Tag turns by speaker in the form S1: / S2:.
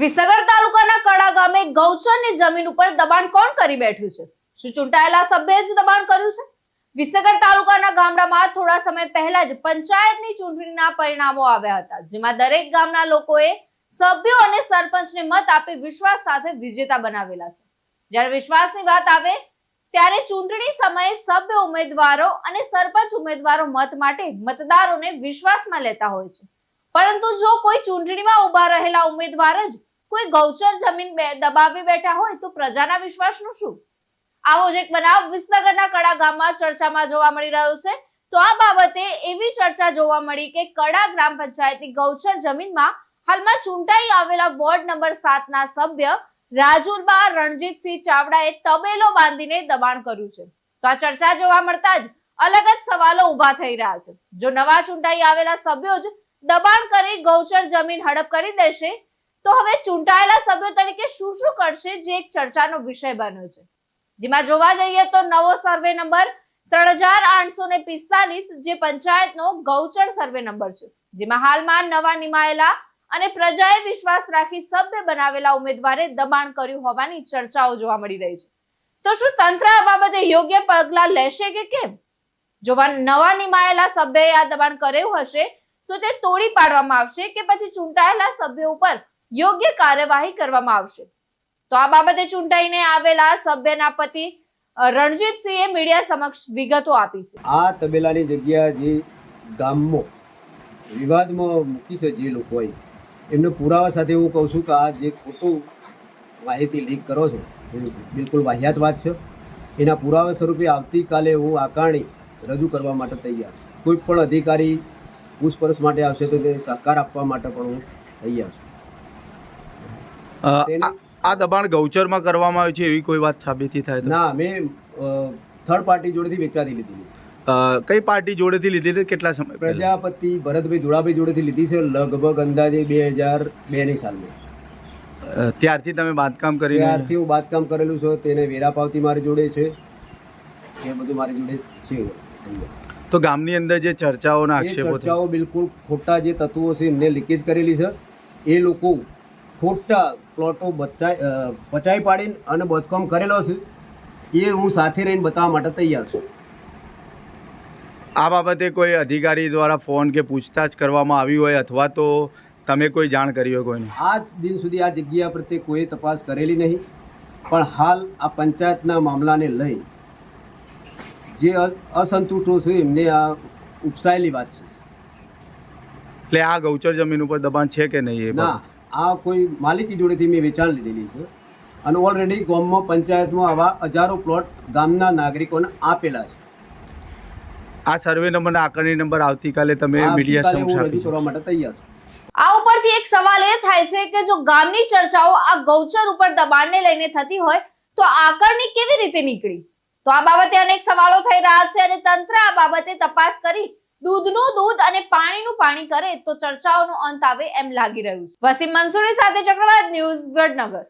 S1: વિસનગર તાલુકાના કડા ગામે ગૌચરની જમીન ઉપર દબાણ કોણ કરી બેઠું છે? શું ચૂંટાયેલા સભ્યે જ દબાણ કર્યું છે? વિસનગર તાલુકાના ગામડામાં થોડા સમય પહેલા જ પંચાયતની ચૂંટણીના પરિણામો આવ્યા હતા, જેમાં દરેક ગામના લોકોએ સભ્યો અને સરપંચને મત આપી વિશ્વાસ સાથે વિજેતા બનાવેલા છે. જ્યારે વિશ્વાસની વાત આવે, ત્યારે ચૂંટણી સમયે સભ્ય ઉમેદવારો અને સરપંચ ઉમેદવારો મત માટે મતદારોને વિશ્વાસમાં લેતા હોય છે. પરંતુ જો કોઈ ચૂંટણીમાં ઊભા રહેલા ઉમેદવાર જ કોઈ ગૌચર જમીન દબાવી બેઠા હોય તો પ્રજાના વિશ્વાસનું શું? આવો જ એક બનાવ વિસનગરના કડા ગામમાં ચર્ચામાં જોવા મળી રહ્યો છે. તો આ બાબતે એવી ચર્ચા જોવા મળી કે કડા ગ્રામ પંચાયતની ગૌચર જમીનમાં હાલમાં ચૂંટાઈ આવેલા વોર્ડ નંબર સાતના સભ્ય રાજુલબા રણજીતસિંહ ચાવડાએ તબેલો બાંધીને દબાણ કર્યું છે. તો આ ચર્ચા જોવા મળતા જ અલગ જ સવાલો ઊભા થઈ રહ્યા છે. જો નવા ચૂંટાઈ આવેલા સભ્યો જ દબાણ કરી ગૌચર જમીન હડપ કરી દેશે તો હવે ચૂંટાયેલા સભ્યો તરીકે શું શું કરશે? જે એક ચર્ચાનો વિષય બન્યો છે. જેમાં જોવા જઈએ તો નવો સર્વે નંબર ત્રણ હજાર આઠસો ને પિસ્તાલીસ, જે પંચાયતનો ગૌચર સર્વે નંબર છે. જેમાં હાલમાં નવા નિમાયેલા અને પ્રજાએ વિશ્વાસ રાખી સભ્ય બનાવેલા ઉમેદવારે દબાણ કર્યું હોવાની ચર્ચાઓ જોવા મળી રહી છે. તો શું તંત્ર આ બાબતે યોગ્ય પગલાં લેશે કે કેમ? જો નવા નિમાયેલા સભ્યએ આ દબાણ કર્યું હશે, તો તે તોડી પાડવામાં આવશે કે પછી ચૂંટાયેલા સભ્યો ઉપર યોગ્ય કાર્યવાહી કરવામાં આવશે. તો આ બાબતે ચૂંટાઈને આવેલા સભ્યના પતિ રણજીતસિંહે મીડિયા સમક્ષ વિગતો આપી છે.
S2: આ તબેલાની જગ્યા જે ગામમાં, વિવાદમાં મૂકી છે જે લોકોએ, એમને પુરાવા સાથે હું કહું છું કે આ જે ખોટું માહિતી લીક કરો છો બિલકુલ વાહિયાત વાત છે. એના પુરાવા સ્વરૂપે આવતીકાલે હું આકારણી રજૂ કરવા માટે તૈયાર કોઈ પણ અધિકારી પૂછપરછ માટે આવશે તો તે સહકાર આપવા માટે પણ હું તૈયાર છું.
S3: આ- આ દબાણ ગૌચરમાં કરવામાં આવ્યું છે એવી કોઈ વાત સાબિતી થાય
S2: ના મેં થર્ડ પાર્ટી જોડેથી વેચાતી લીધી છે.
S3: કઈ પાર્ટી જોડેથી લીધી હતી કેટલા સમય?
S2: પ્રજાપતિ ભરતભાઈ ધોળાભાઈ જોડેથી લીધી છે લગભગ અંદાજે બે હજાર બેની સાલમાં
S3: ત્યારથી તમે બાંધકામ કરી
S2: ત્યારથી હું બાંધકામ કરેલું છે તેને વેરા પાવતી મારી જોડે છે એ બધું મારી જોડે છે.
S3: તો ગામની અંદર જે ચર્ચાઓના આક્ષેપો
S2: ચર્ચાઓ બિલકુલ ખોટા જે તત્વો છે એમને લીકેજ કરેલી છે. એ લોકો ખોટા પ્લોટો બચાઈ પચાવી પાડીને અને બધકામ કરેલો છે. એ હું સાથે રહીને બતાવવા માટે તૈયાર છું.
S3: આ બાબતે કોઈ અધિકારી દ્વારા ફોન કે પૂછતાછ કરવામાં આવી હોય અથવા તો તમે કોઈ જાણ કરી હોય કોઈને?
S2: આજ દિન સુધી આ જગ્યા પ્રત્યે કોઈ તપાસ કરેલી નહીં પણ હાલ આ પંચાયતના મામલાને લઈ જે અસંતુષ્ટો છે એમને આ ઉપસાયેલી વાત છે.
S3: એટલે આ ગૌચર જમીન ઉપર દબાણ છે કે નહીં એ
S2: ના? આ કોઈ માલિકી જોડેથી મેં વેચાણ લીધેલી છે. અને ઓલરેડી ગામમાં પંચાયતમાં આવા હજારો પ્લોટ ગામના નાગરિકોને આપેલા છે.
S3: આ સર્વે નંબર આકારણી નંબર આવતીકાલે તમે મીડિયા સમક્ષ
S2: રજૂ કરવા માટે તૈયાર છું.
S1: આ ઉપરથી એક સવાલ એ થાય છે કે જો ગામની ચર્ચાઓ આ ગૌચર ઉપર દબાણને લઈને થતી હોય તો આકરણી કેવી રીતે નીકળી? તો આ બાબતે અનેક સવાલો થઈ રહ્યા છે અને તંત્ર આ બાબતે તપાસ કરી દૂધનું દૂધ અને પાણીનું પાણી કરે તો ચર્ચાઓનો અંત આવે એમ લાગી રહ્યું છે. વસીમ મંસૂરી સાથે ચક્રવાત ન્યૂઝ વડનગર